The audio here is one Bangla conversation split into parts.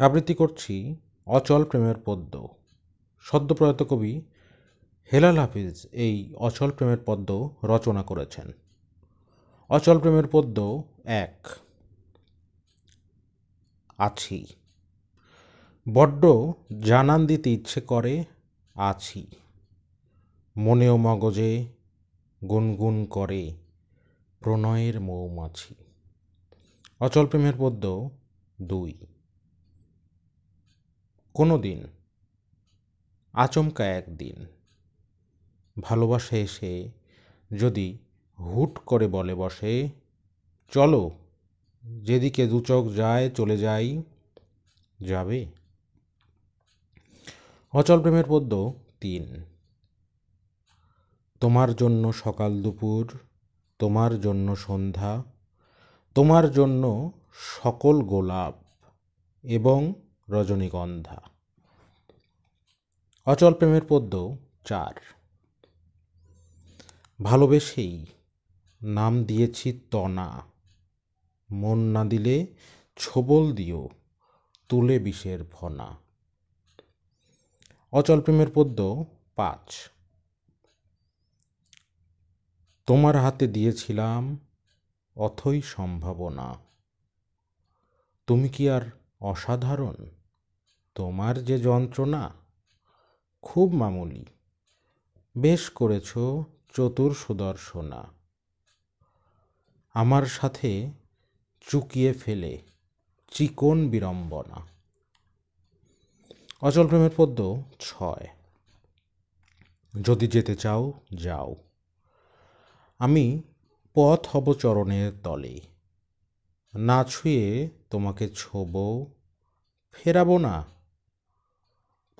আবৃত্তি করছি অচল প্রেমের পদ্য। সদ্যপ্রয়াত কবি হেলাল হাফিজ এই অচল প্রেমের পদ্য রচনা করেছেন। অচল প্রেমের পদ্য এক। আছি। বড্ড জানান দিতে ইচ্ছে করে আছি। মনেও মগজে গুনগুন করে প্রণয়ের মৌমাছি। অচল প্রেমের পদ্য দুই। কোনো দিন, আচমকা একদিন। ভালোবাসা এসে যদি হুট করে বলে বসে, চলো, যেদিকে দু চোখ যায়, চলে যাই। যাবে? অচল প্রেমের পদ্য তিন। তোমার জন্য সকাল দুপুর, তোমার জন্য সন্ধ্যা, তোমার জন্য সকল গোলাপ এবং রজনীগন্ধা। অচল প্রেমের পদ্য চার। ভালোবেসেই নাম দিয়েছি তনা। মন না দিলে ছোবল দিও তুলে বিষের ফনা অচল প্রেমের পদ্য পাঁচ। তোমার হাতে দিয়েছিলাম অথই সম্ভাবনা। তুমি কি আর অসাধারণ? তোমার যে যন্ত্রণা, খুব মামুলি। বেশ করেছ চতুর সুদর্শনা। আমার সাথে চুকিয়ে ফেলে চিকন বিড়ম্বনা। অচল প্রেমের পদ্য ছয়। যদি যেতে চাও, যাও। আমি পথ হব চরণের তলে। না ছুঁয়ে তোমাকে ছোব, ফেরাবো না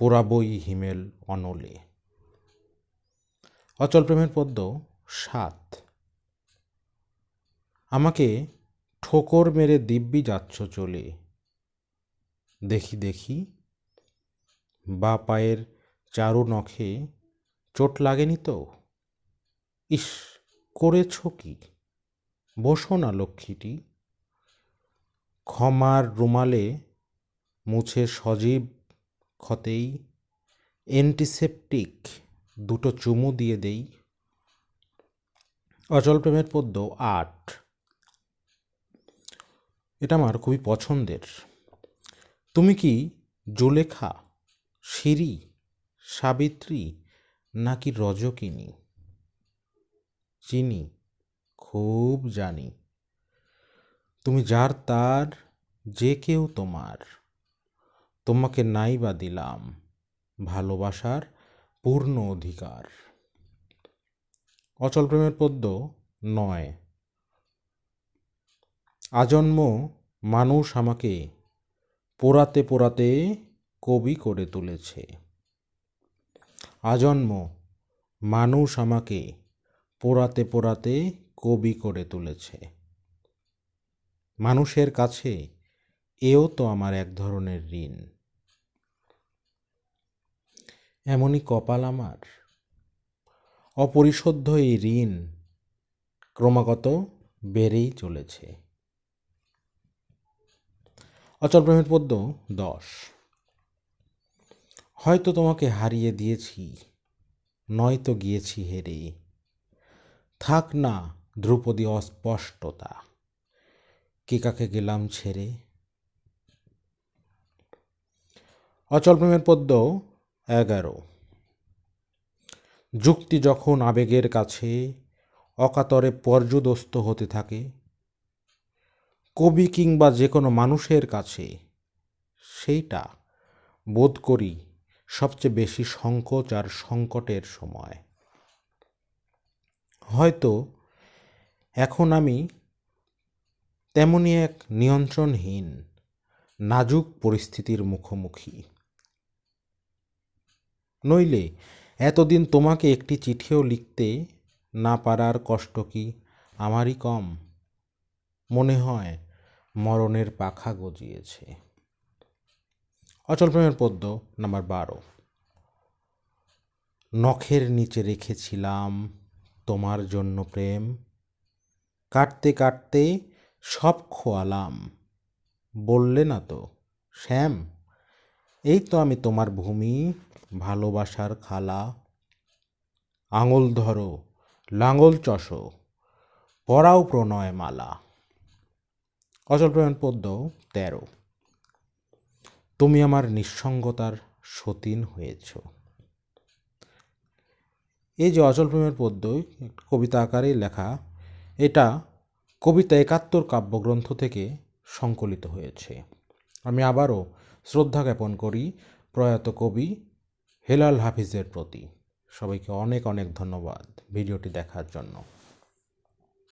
পোড়াবই হিমেল অনলে। অচল প্রেমের পদ্য সাত। আমাকে ঠোকর মেরে দিব্যি যাচ্ছ চলে। দেখি দেখি, বা পায়ের চারু নখে চোট লাগেনি তো? ইস, করেছ কি? বসো না লক্ষ্মীটি। ক্ষমার রুমালে মুছে সজীব ক্ষতেই অ্যান্টিসেপটিক দুটো চুমু দিয়ে দেই। অচল প্রেমের পদ্য আট। এটা আমার খুবই পছন্দের। তুমি কি জুলেখা সিরি সাবিত্রী নাকি রজকিনী? চিনি, খুব জানি। তুমি যার তার, যে কেউ তোমার। তোমাকে নাই বা দিলাম, ভালোবাসার পূর্ণ অধিকার। অচল প্রেমের পদ্য নয়। আজন্ম মানুষ আমাকে পোড়াতে পোড়াতে কবি করে তুলেছে। আজন্ম মানুষ আমাকে পোড়াতে পোড়াতে কবি করে তুলেছে। মানুষের কাছে এও তো আমার এক ধরনের ঋণ। এমনই কপাল আমার। অপরিশোধ্য এই ঋণ ক্রমাগত বেড়েই চলেছে। অচল প্রেমের পদ্য দশ। হয়তো তোমাকে হারিয়ে দিয়েছি, নয়তো গিয়েছি হেরে। থাক না ধ্রুপদী অস্পষ্টতা। কে কাকে গেলাম ছেড়ে? অচল প্রেমের পদ্য এগারো। যুক্তি যখন আবেগের কাছে, অকাতরে পর্যদস্ত হতে থাকে। কবি কিংবা যে কোনো মানুষের কাছে, সেইটা বোধ করি সবচেয়ে বেশি সংকোচ আর সংকটের সময়। হয়তো এখন আমি তেমনই এক নিয়ন্ত্রণহীন, নাজুক পরিস্থিতির মুখোমুখি। নইলে এতদিন তোমাকে একটি চিঠিও লিখতে না পারার কষ্ট কি আমারই কম? মনে হয় মরণের পাখা গজিয়েছে। অচল প্রেমের পদ্য নাম্বার বারো। নখের নিচে রেখেছিলাম তোমার জন্য প্রেম। কাটতে কাটতে সব খোয়ালাম। বললে না তো, শ্যাম? এই তো আমি তোমার ভূমি, ভালোবাসার খালা। আঙুল ধরো, লাঙল চষো, পরাও প্রণয় মালা অচল প্রেমের পদ্য তেরো। তুমি আমার নিঃসঙ্গতার সতীন হয়েছ। এই যে অচল প্রেমের পদ্য, কবিতা আকারেই লেখা, এটা কবিতা একাত্তর কাব্যগ্রন্থ থেকে সংকলিত হয়েছে। আমি আবারও শ্রদ্ধা জ্ঞাপন করি প্রয়াত কবি হেলাল হাফিজের প্রতি। সবাইকে অনেক অনেক ধন্যবাদ ভিডিওটি দেখার জন্য।